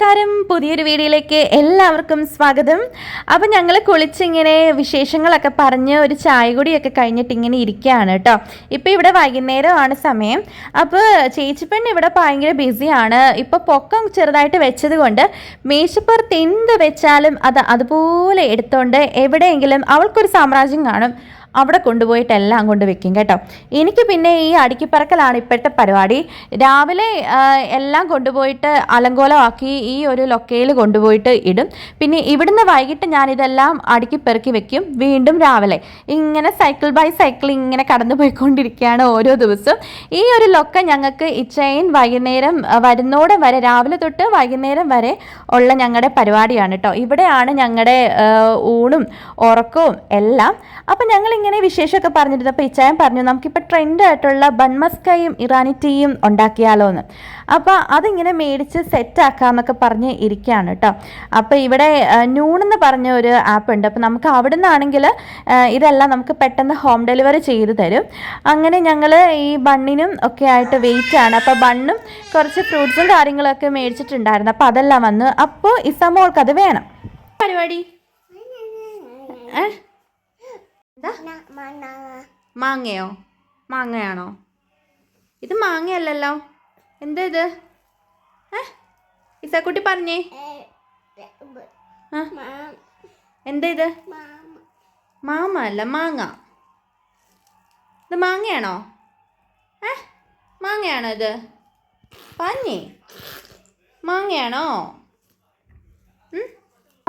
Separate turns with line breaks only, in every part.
നമസ്കാരം. പുതിയൊരു വീഡിയോയിലേക്ക് എല്ലാവർക്കും സ്വാഗതം. അപ്പം ഞങ്ങൾ കുളിച്ചിങ്ങനെ വിശേഷങ്ങളൊക്കെ പറഞ്ഞ് ഒരു ചായ കൂടിയൊക്കെ കഴിഞ്ഞിട്ട് ഇങ്ങനെ ഇരിക്കുകയാണ് കേട്ടോ ഇപ്പോൾ ഇവിടെ വൈകുന്നേരമാണ് സമയം. അപ്പോൾ ചേച്ചിപ്പെണ്ണ് ഇവിടെ ഭയങ്കര ബിസിയാണ്. ഇപ്പോൾ പൊക്കം ചെറുതായിട്ട് വെച്ചത് കൊണ്ട് മേശപ്പുറത്ത് എന്ത് വെച്ചാലും അത് അതുപോലെ എടുത്തോണ്ട് എവിടെയെങ്കിലും അവൾക്കൊരു സാമ്രാജ്യം കാണും. അവിടെ കൊണ്ടുപോയിട്ട് എല്ലാം കൊണ്ട് വെക്കും കേട്ടോ. എനിക്ക് പിന്നെ ഈ അടുക്കിപ്പറക്കലാണ് ഇപ്പോഴത്തെ പരിപാടി. രാവിലെ എല്ലാം കൊണ്ടുപോയിട്ട് അലങ്കോലമാക്കി ഈ ഒരു ലൊക്കയിൽ കൊണ്ടുപോയിട്ട് ഇടും. പിന്നെ ഇവിടുന്ന് വൈകിട്ട് ഞാനിതെല്ലാം അടുക്കിപ്പെറുക്കി വെക്കും വീണ്ടും രാവിലെ. ഇങ്ങനെ സൈക്കിൾ ബൈ സൈക്കിൾ ഇങ്ങനെ കടന്നു പോയിക്കൊണ്ടിരിക്കുകയാണ് ഓരോ ദിവസവും ഈ ഒരു ലൊക്ക ഞങ്ങൾക്ക് ഇച്ചൈൻ വൈകുന്നേരം വരുന്നോടെ വരെ രാവിലെ തൊട്ട് വൈകുന്നേരം വരെ ഉള്ള ഞങ്ങളുടെ പരിപാടിയാണ് കേട്ടോ. ഇവിടെയാണ് ഞങ്ങളുടെ ഊണും ഉറക്കവും എല്ലാം. അപ്പം ഞങ്ങൾ ഇങ്ങനെ വിശേഷമൊക്കെ പറഞ്ഞിരുന്നപ്പോൾ ഇച്ചായം പറഞ്ഞു നമുക്കിപ്പോൾ ട്രെൻഡ് ആയിട്ടുള്ള ബൺമസ്കയും ഇറാനി ടീയും ഉണ്ടാക്കിയാലോ എന്ന്. അപ്പോൾ അതിങ്ങനെ മേടിച്ച് സെറ്റ് ആക്കാമെന്നൊക്കെ പറഞ്ഞ് ഇരിക്കുകയാണ് കേട്ടോ. അപ്പോൾ ഇവിടെ ന്യൂൺ എന്ന് പറഞ്ഞ ഒരു ആപ്പ് ഉണ്ട്. അപ്പോൾ നമുക്ക് അവിടെ നിന്നാണെങ്കിൽ ഇതെല്ലാം നമുക്ക് പെട്ടെന്ന് ഹോം ഡെലിവറി ചെയ്ത് തരും. അങ്ങനെ ഞങ്ങൾ ഈ ബണ്ണിനും ഒക്കെ ആയിട്ട് വെയിറ്റ് ആണ്. അപ്പോൾ ബണ്ണും കുറച്ച് ഫ്രൂട്ട്സും കാര്യങ്ങളൊക്കെ മേടിച്ചിട്ടുണ്ടായിരുന്നു. അപ്പോൾ അതെല്ലാം വന്ന് അപ്പോൾ ഇസമോൾക്ക് അത് വേണം. പരിപാടി? ഏ? എന്താ മാങ്ങയോ? മാങ്ങയാണോ? ഇത് മാങ്ങയല്ലല്ലോ. എന്താ ഇത്? ഇസാക്കുട്ടി പറഞ്ഞേ. എന്താ ഇത്? മാമ. അല്ല മാങ്ങ. ഇത് മാങ്ങയാണോ? ഏ? മാങ്ങയാണോ ഇത്? പറഞ്ഞേ. മാങ്ങയാണോ?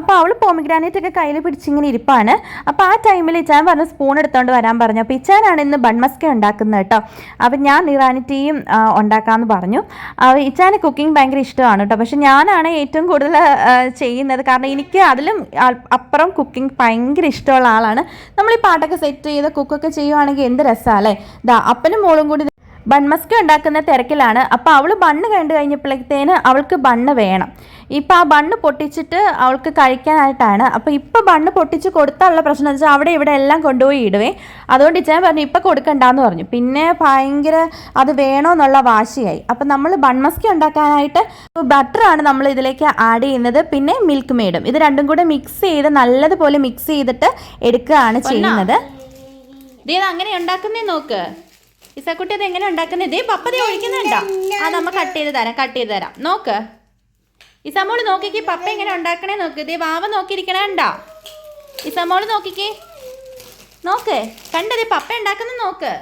അപ്പോൾ അവൾ പോമിഗ്രാനേറ്റ് ഒക്കെ കയ്യിൽ പിടിച്ചിങ്ങനെ ഇരിപ്പാണ്. അപ്പോൾ ആ ടൈമിൽ ഇച്ചാൻ പറഞ്ഞു സ്പൂൺ എടുത്തുകൊണ്ട് വരാൻ പറഞ്ഞു. അപ്പോൾ ഇച്ചാനാണ് ഇന്ന് ബൺമസ്ക ഉണ്ടാക്കുന്നത് കേട്ടോ. അപ്പോൾ ഞാൻ ഇറാനി ടീയും ഉണ്ടാക്കാമെന്ന് പറഞ്ഞു. ഇച്ചാന് കുക്കിംഗ് ഭയങ്കര ഇഷ്ടമാണ് കേട്ടോ. പക്ഷെ ഞാനാണ് ഏറ്റവും കൂടുതൽ ചെയ്യുന്നത്. കാരണം എനിക്ക് അതിലും അപ്പുറം കുക്കിംഗ് ഭയങ്കര ഇഷ്ടമുള്ള ആളാണ്. നമ്മൾ ഈ പാട്ടൊക്കെ സെറ്റ് ചെയ്ത് കുക്കൊക്കെ ചെയ്യുവാണെങ്കിൽ എന്ത് രസമല്ലേ ദാ അപ്പനും മോളും കൂടി ബൺമസ്ക ഉണ്ടാക്കുന്ന തിരക്കിലാണ്. അപ്പോൾ അവൾ ബണ്ണ് കണ്ടു കഴിഞ്ഞപ്പോഴത്തേന് അവൾക്ക് ബണ്ണ് വേണം. ഇപ്പം ആ ബണ്ണ് പൊട്ടിച്ചിട്ട് അവൾക്ക് കഴിക്കാനായിട്ടാണ്. അപ്പോൾ ഇപ്പം ബണ്ണ് പൊട്ടിച്ച് കൊടുത്താലുള്ള പ്രശ്നം എന്ന് വെച്ചാൽ അവിടെ ഇവിടെ എല്ലാം കൊണ്ടുപോയി ഇടുവേ. അതുകൊണ്ട് ഇച്ചാൻ പറഞ്ഞു ഇപ്പം കൊടുക്കണ്ടെന്ന് പറഞ്ഞു. പിന്നെ ഭയങ്കര അത് വേണമെന്നുള്ള വാശിയായി. അപ്പം നമ്മൾ ബൺമസ്കി ഉണ്ടാക്കാനായിട്ട് ബട്ടറാണ് നമ്മൾ ഇതിലേക്ക് ആഡ് ചെയ്യുന്നത്. പിന്നെ മിൽക്ക് മെയ്ഡും ഇത് രണ്ടും കൂടെ മിക്സ് ചെയ്ത് നല്ലതുപോലെ മിക്സ് ചെയ്തിട്ട് എടുക്കുകയാണ് ചെയ്യുന്നത്. ഇത് അങ്ങനെ ഉണ്ടാക്കുന്നേ നോക്ക്. ഇസക്കുട്ടി അത് എങ്ങനെ ഉണ്ടാക്കുന്നത് ഇതേ പപ്പ ദേ ഒഴിക്കുന്നുണ്ടോ? ആ നമ്മ കട്ട് ചെയ്ത് തരാം കട്ട് ചെയ്ത് തരാം. നോക്ക്. ഇസമോൾ നോക്കിക്കേ പപ്പ എങ്ങനെ ഉണ്ടാക്കണേ നോക്ക്. ദേ വാവ നോക്കിയിരിക്കണേ ഉണ്ടാ ഇസമോൾ നോക്കിക്കേ. നോക്ക് കണ്ടതേ പപ്പ ഉണ്ടാക്കുന്ന നോക്ക്.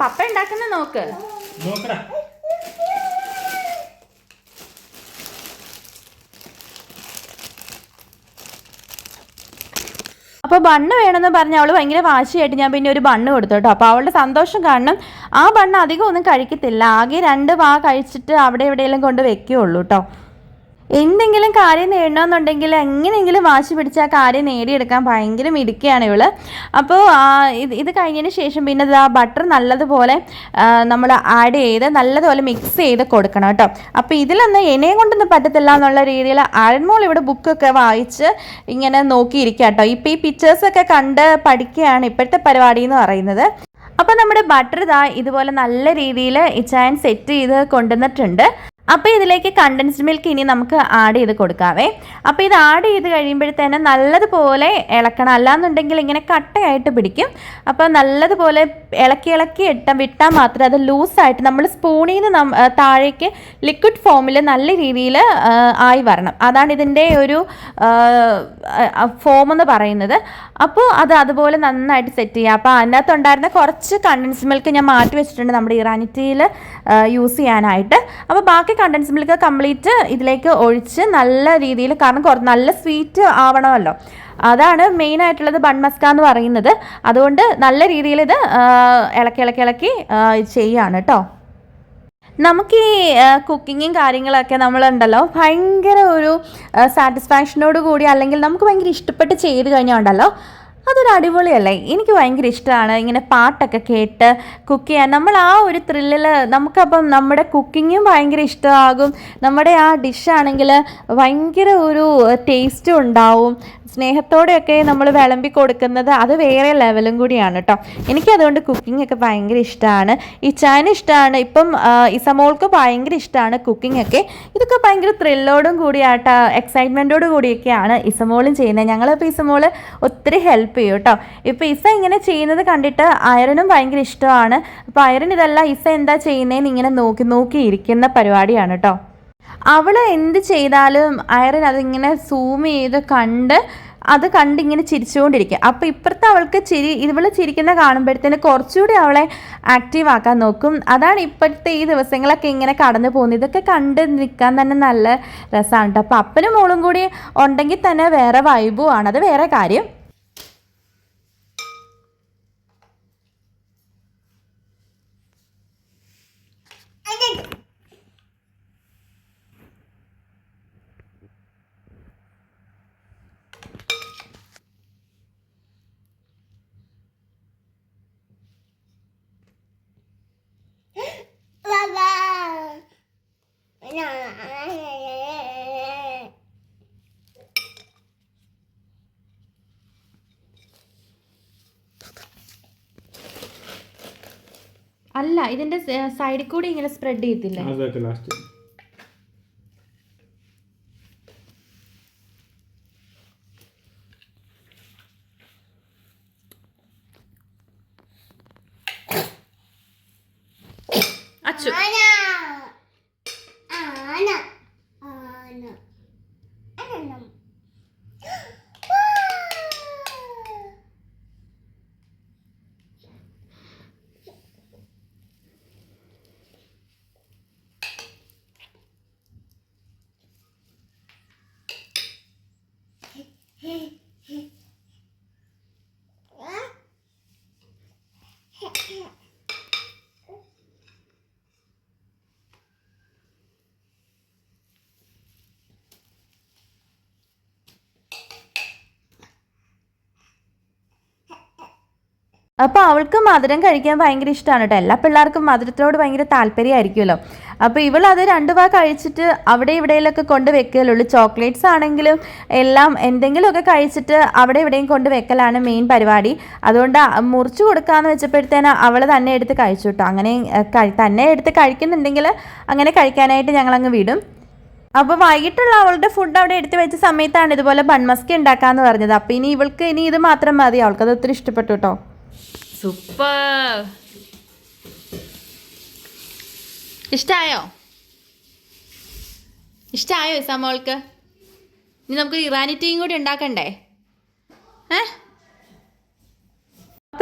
പപ്പ ഉണ്ടാക്കുന്ന നോക്ക്.
നോക്കടാ.
ബണ്ണ് വേണമെന്ന് പറഞ്ഞ് അവൾ ഭയങ്കര വാശിയായിട്ട് ഞാൻ പിന്നെ ഒരു ബണ്ണ് കൊടുത്തു കേട്ടോ. അപ്പോൾ അവളുടെ സന്തോഷം കാരണം ആ ബണ്ണ് അധികം ഒന്നും കഴിക്കത്തില്ല. ആകെ രണ്ട് വാ കഴിച്ചിട്ട് അവിടെ എവിടെയെല്ലാം കൊണ്ട് വെക്കുകയുള്ളൂ കേട്ടോ. എന്തെങ്കിലും കാര്യം നേടണമെന്നുണ്ടെങ്കിൽ എങ്ങനെയെങ്കിലും വാശി പിടിച്ച് ആ കാര്യം നേടിയെടുക്കാൻ ഭയങ്കര മിടുക്കിയാണ് ഇവൾ. അപ്പോൾ ഇത് ഇത് കഴിഞ്ഞതിന് ശേഷം പിന്നെ ആ ബട്ടർ നല്ലതുപോലെ നമ്മൾ ആഡ് ചെയ്ത് നല്ലതുപോലെ മിക്സ് ചെയ്ത് കൊടുക്കണം കേട്ടോ. അപ്പോൾ ഇതിലൊന്നും എന്നെയും കൊണ്ടൊന്നും പറ്റത്തില്ല എന്നുള്ള രീതിയിൽ ആഴൻമോൾ ഇവിടെ ബുക്കൊക്കെ വായിച്ച് ഇങ്ങനെ നോക്കിയിരിക്കുക കേട്ടോ. ഇപ്പോൾ ഈ പിക്ചേഴ്സൊക്കെ കണ്ട് പഠിക്കുകയാണ് ഇപ്പോഴത്തെ പരിപാടി എന്ന് പറയുന്നത്. അപ്പോൾ നമ്മുടെ ബട്ടർ ഇതാ ഇതുപോലെ നല്ല രീതിയിൽ ഇച്ചായൻ സെറ്റ് ചെയ്ത് കൊണ്ടുവന്നിട്ടുണ്ട്. അപ്പോൾ ഇതിലേക്ക് കണ്ടൻസ്ഡ് മിൽക്ക് ഇനി നമുക്ക് ആഡ് ചെയ്ത് കൊടുക്കാവേ. അപ്പോൾ ഇത് ആഡ് ചെയ്ത് കഴിയുമ്പോഴത്തേന് നല്ലതുപോലെ ഇളക്കണം. അല്ലാന്നുണ്ടെങ്കിൽ ഇങ്ങനെ കട്ടയായിട്ട് പിടിക്കും. അപ്പോൾ നല്ലതുപോലെ ഇളക്കി ഇളക്കി ഇട്ട വിട്ടാൽ മാത്രമേ അത് ലൂസായിട്ട് നമ്മൾ സ്പൂണിൽ നിന്ന് താഴേക്ക് ലിക്വിഡ് ഫോമിൽ നല്ല രീതിയിൽ ആയി വരണം. അതാണ് ഇതിന്റെ ഒരു ഫോം എന്ന് പറയുന്നത്. അപ്പോൾ അത് അതുപോലെ നന്നായിട്ട് സെറ്റ് ചെയ്യുക അപ്പോൾ അതിനകത്തുണ്ടായിരുന്ന കുറച്ച് കണ്ടൻസ് മിൽക്ക് ഞാൻ മാറ്റി വെച്ചിട്ടുണ്ട് നമ്മുടെ ഇറാനിറ്റിയിൽ യൂസ് ചെയ്യാനായിട്ട്. അപ്പോൾ ബാക്കി കണ്ടൻസ് മിൽക്ക് കംപ്ലീറ്റ് ഇതിലേക്ക് ഒഴിച്ച് നല്ല രീതിയിൽ കാരണം കുറച്ച് നല്ല സ്വീറ്റ് ആവണമല്ലോ. അതാണ് മെയിൻ ആയിട്ടുള്ളത് ബൺ മസ്ക എന്ന് പറയുന്നത്. അതുകൊണ്ട് നല്ല രീതിയിൽ ഇത് ഇളക്കി ഇളക്കി ഇളക്കി ചെയ്യാണ് കേട്ടോ നമുക്ക് ഈ കുക്കിങ്ങും കാര്യങ്ങളൊക്കെ നമ്മളുണ്ടല്ലോ. ഭയങ്കര ഒരു സാറ്റിസ്ഫാക്ഷനോട് കൂടി അല്ലെങ്കിൽ നമുക്ക് ഭയങ്കര ഇഷ്ടപ്പെട്ട് ചെയ്ത് കഴിഞ്ഞാൽ ഉണ്ടല്ലോ. അതൊരു അടിപൊളിയല്ലേ? എനിക്ക് ഭയങ്കര ഇഷ്ടമാണ് ഇങ്ങനെ പാട്ടൊക്കെ കേട്ട് കുക്ക് ചെയ്യാൻ. നമ്മൾ ആ ഒരു ത്രില്ലിൽ നമുക്കപ്പം നമ്മുടെ കുക്കിങ്ങും ഭയങ്കര ഇഷ്ടമാകും. നമ്മുടെ ആ ഡിഷാണെങ്കിൽ ഭയങ്കര ഒരു ടേസ്റ്റും ഉണ്ടാവും. സ്നേഹത്തോടെയൊക്കെ നമ്മൾ വിളമ്പി കൊടുക്കുന്നത് അത് വേറെ ലെവലും കൂടിയാണ് കേട്ടോ എനിക്കതുകൊണ്ട് കുക്കിംഗ് ഒക്കെ ഭയങ്കര ഇഷ്ടമാണ് ഇച്ചാന് ഇഷ്ടമാണ് ഇപ്പം ഇസമോൾക്ക് ഭയങ്കര ഇഷ്ടമാണ് കുക്കിംഗ് ഒക്കെ ഇതൊക്കെ ഭയങ്കര ത്രില്ലോടും കൂടിയാട്ടോ എക്സൈറ്റ്മെന്റോട് കൂടിയൊക്കെയാണ് ഇസമോളും ചെയ്യുന്നത്. ഞങ്ങളിപ്പോൾ ഇസമോൾ ഒത്തിരി ഹെൽപ്പ് ചെയ്യും കേട്ടോ ഇപ്പോൾ ഇസ ഇങ്ങനെ ചെയ്യുന്നത് കണ്ടിട്ട് അയറിനും ഭയങ്കര ഇഷ്ടമാണ്. അപ്പോൾ അയറിൻ ഇതല്ല ഇസ എന്താ ചെയ്യുന്നതെന്ന് ഇങ്ങനെ നോക്കി നോക്കി ഇരിക്കുന്ന പരിപാടിയാണ് കേട്ടോ അവൾ എന്ത് ചെയ്താലും അയറിൻ അതിങ്ങനെ സൂം ചെയ്ത് കണ്ട് അത് കണ്ടിങ്ങനെ ചിരിച്ചുകൊണ്ടിരിക്കുക. അപ്പോൾ ഇപ്പുറത്തെ അവൾക്ക് ചിരി ഇവൾ ചിരിക്കുന്ന കാണുമ്പോഴത്തേന് കുറച്ചുകൂടി അവളെ ആക്റ്റീവ് ആക്കാൻ നോക്കും. അതാണ് ഇപ്പോഴത്തെ ഈ ദിവസങ്ങളൊക്കെ ഇങ്ങനെ കടന്നു പോകുന്നത്. ഇതൊക്കെ കണ്ട് നിൽക്കാൻ തന്നെ നല്ല രസമാണ് കേട്ടോ അപ്പോൾ അപ്പനും മോളും കൂടി ഉണ്ടെങ്കിൽ തന്നെ വേറെ വൈബുവാണ് അത് വേറെ കാര്യം. അല്ല ഇതിന്റെ സൈഡിൽ കൂടി ഇങ്ങനെ സ്പ്രെഡ് ചെയ്യത്തില്ലേ? അപ്പോൾ അവൾക്ക് മധുരം കഴിക്കാൻ ഭയങ്കര ഇഷ്ടമാണ് കേട്ടോ എല്ലാ പിള്ളേർക്കും മധുരത്തിനോട് ഭയങ്കര താല്പര്യമായിരിക്കുമല്ലോ. അപ്പോൾ ഇവൾ അത് രണ്ടു വാ കഴിച്ചിട്ട് അവിടെ ഇവിടെയിലൊക്കെ കൊണ്ട് വെക്കലുള്ളൂ. ചോക്ലേറ്റ്സ് ആണെങ്കിലും എല്ലാം എന്തെങ്കിലുമൊക്കെ കഴിച്ചിട്ട് അവിടെ ഇവിടെയും കൊണ്ട് വെക്കലാണ് മെയിൻ പരിപാടി. അതുകൊണ്ട് മുറിച്ചു കൊടുക്കാമെന്ന് വെച്ചപ്പോഴത്തേന് അവൾ തന്നെ എടുത്ത് കഴിച്ചു കേട്ടോ അങ്ങനെ തന്നെ എടുത്ത് കഴിക്കുന്നുണ്ടെങ്കിൽ അങ്ങനെ കഴിക്കാനായിട്ട് ഞങ്ങളങ്ങ് വിടും. അപ്പോൾ വൈകിട്ടുള്ള അവളുടെ ഫുഡ് അവിടെ എടുത്തു വെച്ച സമയത്താണ് ഇതുപോലെ ബൺമസ്കി ഉണ്ടാക്കാന്ന് പറഞ്ഞത്. അപ്പോൾ ഇനി ഇവൾക്ക് ഇനി ഇത് മാത്രം മതി. അവൾക്കത് ഒത്തിരി ഇഷ്ടപ്പെട്ടു കേട്ടോ സൂപ്പർ. ഇഷ്ടായോ? ഇഷ്ടായോ സമോൾക്ക് ഇനി നമുക്ക് ഇറാനി ടീയും കൂടി ഉണ്ടാക്കണ്ടേ ഏ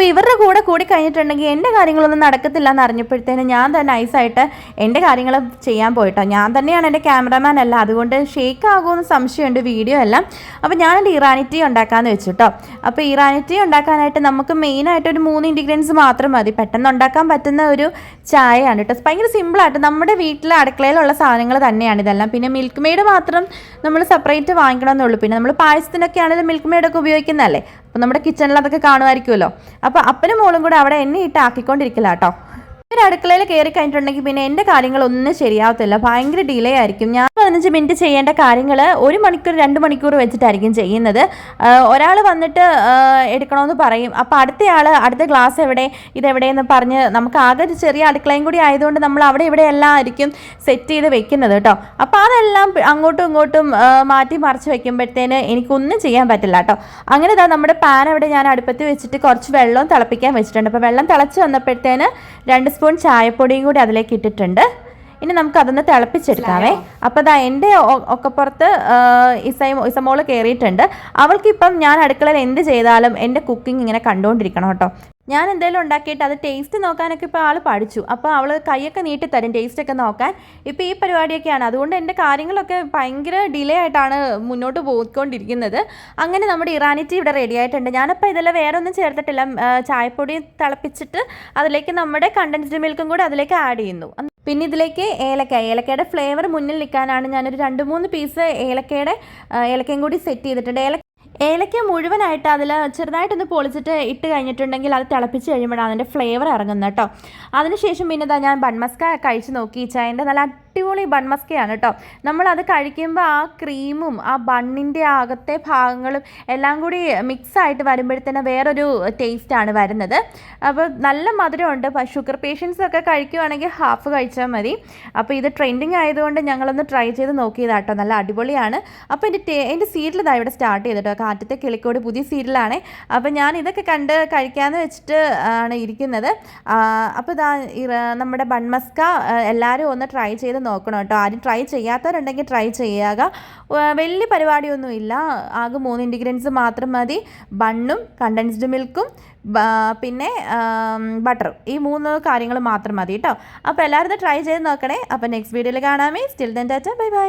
അപ്പോൾ ഇവരുടെ കൂടെ കൂടി കഴിഞ്ഞിട്ടുണ്ടെങ്കിൽ എന്റെ കാര്യങ്ങളൊന്നും നടക്കത്തില്ല എന്ന് അറിഞ്ഞപ്പോഴത്തേന് ഞാൻ തന്നെ നൈസായിട്ട് എന്റെ കാര്യങ്ങൾ ചെയ്യാൻ പോയിട്ടോ. ഞാൻ തന്നെയാണ് എന്റെ ക്യാമറമാൻ അല്ല. അതുകൊണ്ട് ഷേക്ക് ആകുമെന്ന് സംശയമുണ്ട് വീഡിയോ എല്ലാം. അപ്പോൾ ഞാൻ എന്റെ ഇറാനി ടീ ഉണ്ടാക്കാമെന്ന് വെച്ചിട്ടോ. അപ്പോൾ ഇറാനി ടീ ഉണ്ടാക്കാനായിട്ട് നമുക്ക് മെയിനായിട്ട് ഒരു മൂന്ന് ഇൻഗ്രീഡിയൻസ് മാത്രം മതി. പെട്ടെന്ന് ഉണ്ടാക്കാൻ പറ്റുന്ന ഒരു ചായയാണ് കേട്ടോ. ഭയങ്കര സിമ്പിളായിട്ട് നമ്മുടെ വീട്ടിലെ അടുക്കളയിലുള്ള സാധനങ്ങൾ തന്നെയാണ് ഇതെല്ലാം. പിന്നെ മിൽക്ക് മെയ്ഡ് മാത്രം നമ്മൾ സെപ്പറേറ്റ് വാങ്ങിക്കണമെന്നുള്ളൂ പിന്നെ നമ്മൾ പായസത്തിനൊക്കെ ആണെങ്കിലും മിൽക്ക് മെയ്ഡൊക്കെ ഉപയോഗിക്കുന്നതല്ലേ? അപ്പോൾ നമ്മുടെ കിച്ചണിൽ അതൊക്കെ കാണുമായിരിക്കുമല്ലോ. അപ്പോൾ അപ്പനും മോളും കൂടെ അവിടെ എണ്ണയിട്ട് ആക്കിക്കൊണ്ടിരിക്കില്ല കേട്ടോ ഒരു അടുക്കളയിൽ കയറി കഴിഞ്ഞിട്ടുണ്ടെങ്കിൽ പിന്നെ എന്റെ കാര്യങ്ങൾ ഒന്നും ശരിയാവത്തില്ല. ഭയങ്കര ഡിലേ ആയിരിക്കും. ഞാൻ പതിനഞ്ച് മിനിറ്റ് ചെയ്യേണ്ട കാര്യങ്ങൾ ഒരു മണിക്കൂർ രണ്ട് മണിക്കൂർ വെച്ചിട്ടായിരിക്കും ചെയ്യുന്നത്. ഒരാൾ വന്നിട്ട് എടുക്കണമെന്ന് പറയും. അപ്പോൾ അടുത്തയാൾ അടുത്ത ഗ്ലാസ് എവിടെ ഇതെവിടെയെന്ന് പറഞ്ഞ് നമുക്ക് ആകെ ഒരു ചെറിയ അടുക്കളയും കൂടി ആയതുകൊണ്ട് നമ്മൾ അവിടെ ഇവിടെ എല്ലാം ആയിരിക്കും സെറ്റ് ചെയ്ത് വെക്കുന്നത് കേട്ടോ. അപ്പോൾ അതെല്ലാം അങ്ങോട്ടും ഇങ്ങോട്ടും മാറ്റി മറിച്ച് വെക്കുമ്പോഴത്തേന് എനിക്കൊന്നും ചെയ്യാൻ പറ്റില്ല കേട്ടോ. അങ്ങനെ ഇതാ നമ്മുടെ പാൻ അവിടെ ഞാൻ അടുപ്പത്ത് വെച്ചിട്ട് കുറച്ച് വെള്ളവും തിളപ്പിക്കാൻ വെച്ചിട്ടുണ്ട്. അപ്പോൾ വെള്ളം തിളച്ച് വന്നപ്പോഴത്തേന് രണ്ട് സ്പൂൺ ചായപ്പൊടിയും കൂടി അതിലേക്ക് ഇട്ടിട്ടുണ്ട്. ഇനി നമുക്ക് അതൊന്ന് തിളപ്പിച്ചെടുക്കാവേ. അപ്പോൾ ദാ എന്റെ ഒക്കപ്പുറത്ത് ഇസൈ ഇസമോൾ കയറിയിട്ടുണ്ട് അവൾക്കിപ്പം ഞാൻ അടുക്കളയിൽ എന്ത് ചെയ്താലും എന്റെ കുക്കിംഗ് ഇങ്ങനെ കണ്ടുകൊണ്ടിരിക്കണം കേട്ടോ. ഞാൻ എന്തെങ്കിലും ഉണ്ടാക്കിയിട്ട് അത് ടേസ്റ്റ് നോക്കാനൊക്കെ ഇപ്പോൾ ആൾ പഠിച്ചു. അപ്പോൾ അവൾ കൈയൊക്കെ നീട്ടി തരും ടേസ്റ്റ് ഒക്കെ നോക്കാൻ. ഇപ്പോൾ ഈ പരിപാടിയൊക്കെയാണ്. അതുകൊണ്ട് എന്റെ കാര്യങ്ങളൊക്കെ ഭയങ്കര ഡിലേ ആയിട്ടാണ് മുന്നോട്ട് പോയിക്കൊണ്ടിരിക്കുന്നത്. അങ്ങനെ നമ്മുടെ ഇറാനിറ്റി ഇവിടെ റെഡി ആയിട്ടുണ്ട്. ഞാനപ്പോൾ ഇതെല്ലാം വേറെ ഒന്നും ചേർത്തിട്ടില്ല ചായപ്പൊടി തിളപ്പിച്ചിട്ട് അതിലേക്ക് നമ്മുടെ കണ്ടൻസ്ഡ് മിൽക്കും കൂടി അതിലേക്ക് ആഡ് ചെയ്യുന്നു. പിന്നെ ഇതിലേക്ക് ഏലക്ക. ഏലക്കയുടെ ഫ്ലേവർ മുന്നിൽ നിൽക്കാനാണ് ഞാനൊരു രണ്ട് മൂന്ന് പീസ് ഏലക്കയുടെ ഏലക്കയും കൂടി സെറ്റ് ചെയ്തിട്ടുണ്ട്. ഏല ഏലക്ക മുഴുവനായിട്ട് അതിൽ ചെറുതായിട്ടൊന്ന് പൊളിച്ചിട്ട് ഇട്ട് കഴിഞ്ഞിട്ടുണ്ടെങ്കിൽ അത് തിളപ്പിച്ച് കഴിയുമ്പോഴാണ് അതിന്റെ ഫ്ലേവർ ഇറങ്ങുന്നത് കേട്ടോ. അതിനുശേഷം പിന്നെ ഞാൻ ബൺമസ്ക കഴിച്ച് നോക്കി. ചായന്റെ നല്ല അടിപൊളി ബൺമസ്കയാണ് കേട്ടോ നമ്മളത് കഴിക്കുമ്പോൾ ആ ക്രീമും ആ ബണ്ണിന്റെ അകത്തെ ഭാഗങ്ങളും എല്ലാം കൂടി മിക്സ് ആയിട്ട് വരുമ്പോഴത്തേന് വേറൊരു ടേസ്റ്റാണ് വരുന്നത്. അപ്പോൾ നല്ല മധുരമുണ്ട്. ഷുഗർ പേഷ്യൻസ് ഒക്കെ കഴിക്കുവാണെങ്കിൽ ഹാഫ് കഴിച്ചാൽ മതി. അപ്പോൾ ഇത് ട്രെൻഡിങ് ആയതുകൊണ്ട് ഞങ്ങളൊന്ന് ട്രൈ ചെയ്ത് നോക്കിയതാട്ടോ നല്ല അടിപൊളിയാണ്. അപ്പോൾ എന്റെ ടേ എന്റെ സീരിയൽ ഇതാ ഇവിടെ സ്റ്റാർട്ട് ചെയ്തിട്ടോ. കാറ്റത്തെ കിളിക്കോട് പുതിയ സീരിയലാണ് അപ്പോൾ ഞാൻ ഇതൊക്കെ കണ്ട് കഴിക്കാമെന്ന് വെച്ചിട്ട് ആണ് ഇരിക്കുന്നത്. അപ്പോൾ ഇതാ നമ്മുടെ ബൺമസ്ക എല്ലാവരും ഒന്ന് ട്രൈ ചെയ്ത് നോക്കണം കേട്ടോ. ആരും ട്രൈ ചെയ്യാത്തവരുണ്ടെങ്കിൽ ട്രൈ ചെയ്യുക. വലിയ പരിപാടിയൊന്നുമില്ല. ആകെ മൂന്ന് ഇൻഗ്രീഡിയൻസ് മാത്രം മതി. ബണ്ണും കണ്ടൻസ്ഡ് മിൽക്കും പിന്നെ ബട്ടറും ഈ മൂന്ന് കാര്യങ്ങൾ മാത്രം മതി കേട്ടോ. അപ്പോൾ എല്ലാവരും ട്രൈ ചെയ്ത് നോക്കണേ. അപ്പോൾ നെക്സ്റ്റ് വീഡിയോയിൽ കാണാമേ still then tata. Bye bye